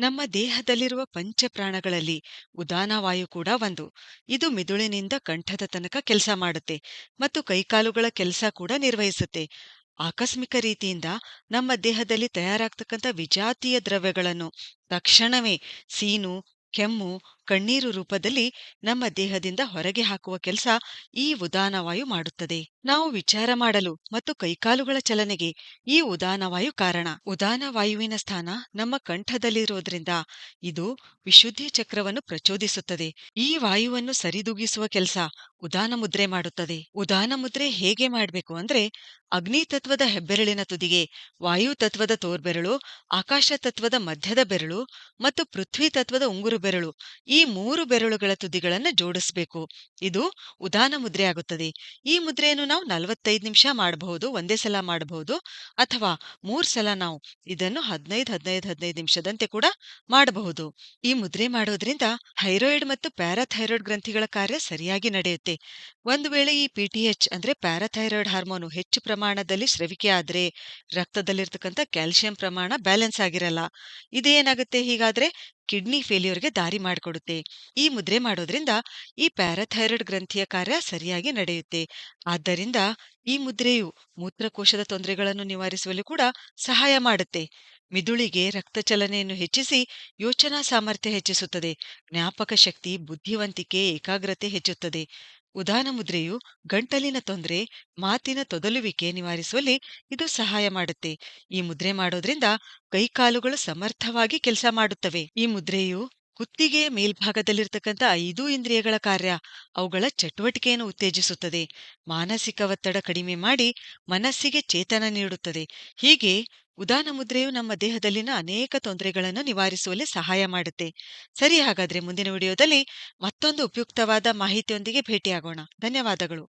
ನಮ್ಮ ದೇಹದಲ್ಲಿರುವ ಪಂಚಪ್ರಾಣಗಳಲ್ಲಿ ಉದಾನವಾಯು ಕೂಡ ಒಂದು. ಇದು ಮಿದುಳಿನಿಂದ ಕಂಠದ ತನಕ ಕೆಲಸ ಮಾಡುತ್ತೆ ಮತ್ತು ಕೈಕಾಲುಗಳ ಕೆಲಸ ಕೂಡ ನಿರ್ವಹಿಸುತ್ತೆ. ಆಕಸ್ಮಿಕ ರೀತಿಯಿಂದ ನಮ್ಮ ದೇಹದಲ್ಲಿ ತಯಾರಾಗ್ತಕ್ಕಂಥ ವಿಜಾತೀಯ ದ್ರವ್ಯಗಳನ್ನು ತಕ್ಷಣವೇ ಸೀನು, ಕೆಮ್ಮು ಕಣ್ಣೀರು ರೂಪದಲ್ಲಿ ನಮ್ಮ ದೇಹದಿಂದ ಹೊರಗೆ ಹಾಕುವ ಕೆಲಸ ಈ ಉದಾನವಾಯು ಮಾಡುತ್ತದೆ. ನಾವು ವಿಚಾರ ಮಾಡಲು ಮತ್ತು ಕೈಕಾಲುಗಳ ಚಲನೆಗೆ ಈ ಉದಾನವಾಯು ಕಾರಣ. ಉದಾನವಾಯುವಿನ ಸ್ಥಾನ ನಮ್ಮ ಕಂಠದಲ್ಲಿರೋದ್ರಿಂದ ಇದು ವಿಶುದ್ಧಿ ಚಕ್ರವನ್ನು ಪ್ರಚೋದಿಸುತ್ತದೆ. ಈ ವಾಯುವನ್ನು ಸರಿದೂಗಿಸುವ ಕೆಲಸ ಉದಾನ ಮುದ್ರೆ ಮಾಡುತ್ತದೆ. ಉದಾನ ಮುದ್ರೆ ಹೇಗೆ ಮಾಡಬೇಕು ಅಂದ್ರೆ ಅಗ್ನಿ ತತ್ವದ ಹೆಬ್ಬೆರಳಿನ ತುದಿಗೆ ವಾಯು ತತ್ವದ ತೋರ್ಬೆರಳು, ಆಕಾಶ ತತ್ವದ ಮಧ್ಯದ ಬೆರಳು ಮತ್ತು ಪೃಥ್ವಿ ತತ್ವದ ಉಂಗುರು ಬೆರಳು ಈ ಮೂರು ಬೆರಳುಗಳ ತುದಿಗಳನ್ನು ಜೋಡಿಸಬೇಕು. ಇದು ಉದಾನ ಮುದ್ರೆ ಆಗುತ್ತದೆ. ಈ ಮುದ್ರೆಯನ್ನು ನಾವು ನಲವತ್ತೈದು ನಿಮಿಷ ಮಾಡಬಹುದು, ಒಂದೇ ಸಲ ಮಾಡಬಹುದು, ಅಥವಾ ಮೂರು ಸಲ ನಾವು ಇದನ್ನು ಹದಿನೈದು ಹದಿನೈದು ಹದಿನೈದು ನಿಮಿಷದಂತೆ ಕೂಡ ಮಾಡಬಹುದು. ಈ ಮುದ್ರೆ ಮಾಡೋದ್ರಿಂದ ಥೈರಾಯ್ಡ್ ಮತ್ತು ಪ್ಯಾರಾಥೈರಾಯ್ಡ್ ಗ್ರಂಥಿಗಳ ಕಾರ್ಯ ಸರಿಯಾಗಿ ನಡೆಯುತ್ತೆ. ಒಂದು ವೇಳೆ ಈ ಪಿಟಿಎಚ್ ಅಂದ್ರೆ ಪ್ಯಾರಾಥೈರಾಯ್ಡ್ ಹಾರ್ಮೋನು ಹೆಚ್ಚು ಪ್ರಮಾಣದಲ್ಲಿ ಸ್ರವಿಕೆ ಆದ್ರೆ ರಕ್ತದಲ್ಲಿರ್ತಕ್ಕಂಥ ಕ್ಯಾಲ್ಸಿಯಂ ಪ್ರಮಾಣ ಬ್ಯಾಲೆನ್ಸ್ ಆಗಿರಲ್ಲ. ಇದೇನಾಗುತ್ತೆ ಹೀಗಾದ್ರೆ ಕಿಡ್ನಿ ಫೇಲ್ಯೂರ್ಗೆ ದಾರಿ ಮಾಡಿಕೊಡುತ್ತೆ. ಈ ಮುದ್ರೆ ಮಾಡೋದ್ರಿಂದ ಈ ಪ್ಯಾರಾಥೈರಾಯ್ಡ್ ಗ್ರಂಥಿಯ ಕಾರ್ಯ ಸರಿಯಾಗಿ ನಡೆಯುತ್ತೆ. ಆದ್ದರಿಂದ ಈ ಮುದ್ರೆಯು ಮೂತ್ರಕೋಶದ ತೊಂದರೆಗಳನ್ನು ನಿವಾರಿಸುವಲ್ಲಿ ಕೂಡ ಸಹಾಯ ಮಾಡುತ್ತೆ. ಮಿದುಳಿಗೆ ರಕ್ತ ಚಲನೆಯನ್ನು ಹೆಚ್ಚಿಸಿ ಯೋಚನಾ ಸಾಮರ್ಥ್ಯ ಹೆಚ್ಚಿಸುತ್ತದೆ. ಜ್ಞಾಪಕ ಶಕ್ತಿ, ಬುದ್ಧಿವಂತಿಕೆ, ಏಕಾಗ್ರತೆ ಹೆಚ್ಚುತ್ತದೆ. ಉದಾನ ಮುದ್ರೆಯು ಗಂಟಲಿನ ತೊಂದರೆ, ಮಾತಿನ ತೊದಲುವಿಕೆ ನಿವಾರಿಸುವಲ್ಲಿ ಇದು ಸಹಾಯ ಮಾಡುತ್ತೆ. ಈ ಮುದ್ರೆ ಮಾಡೋದ್ರಿಂದ ಕೈಕಾಲುಗಳು ಸಮರ್ಥವಾಗಿ ಕೆಲಸ ಮಾಡುತ್ತವೆ. ಈ ಮುದ್ರೆಯು ಕುತ್ತಿಗೆಯ ಮೇಲ್ಭಾಗದಲ್ಲಿರ್ತಕ್ಕಂಥ ಐದೂ ಇಂದ್ರಿಯಗಳ ಕಾರ್ಯ. ಅವುಗಳ ಚಟುವಟಿಕೆಯನ್ನು ಉತ್ತೇಜಿಸುತ್ತದೆ. ಮಾನಸಿಕ ಒತ್ತಡ ಕಡಿಮೆ ಮಾಡಿ ಮನಸ್ಸಿಗೆ ಚೇತನ ನೀಡುತ್ತದೆ. ಹೀಗೆ ಉದಾನ ಮುದ್ರೆಯು ನಮ್ಮ ದೇಹದಲ್ಲಿನ ಅನೇಕ ತೊಂದರೆಗಳನ್ನು ನಿವಾರಿಸುವಲ್ಲಿ ಸಹಾಯ ಮಾಡುತ್ತೆ. ಸರಿ ಹಾಗಾದ್ರೆ ಮುಂದಿನ ವಿಡಿಯೋದಲ್ಲಿ ಮತ್ತೊಂದು ಉಪಯುಕ್ತವಾದ ಮಾಹಿತಿಯೊಂದಿಗೆ ಭೇಟಿಯಾಗೋಣ. ಧನ್ಯವಾದಗಳು.